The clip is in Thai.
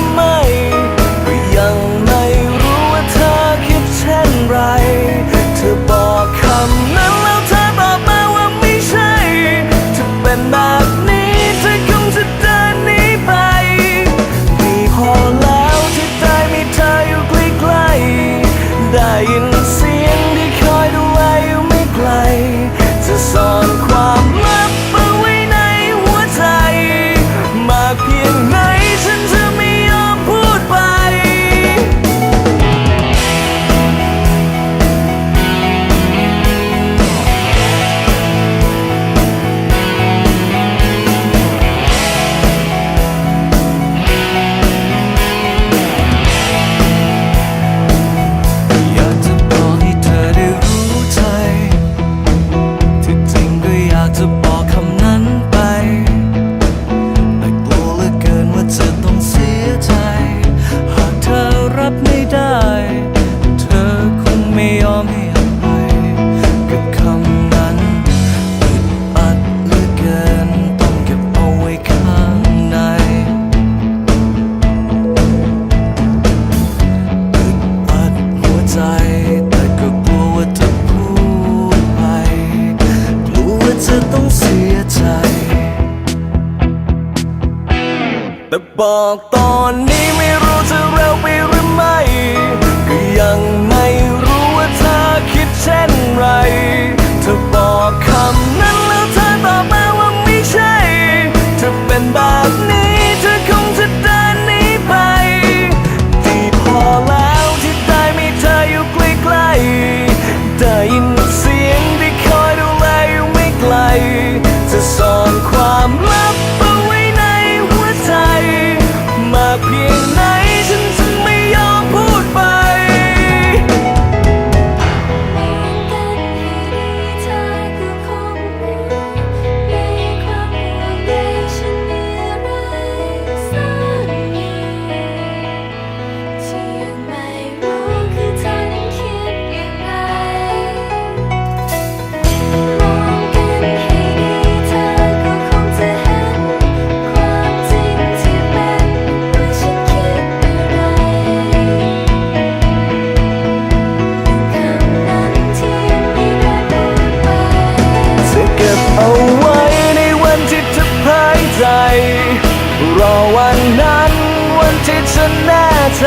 ้ ไม่ก็ยัง จะต้องเสียใจ แต่บอกตอนนี้ไม่ นแน่ใจ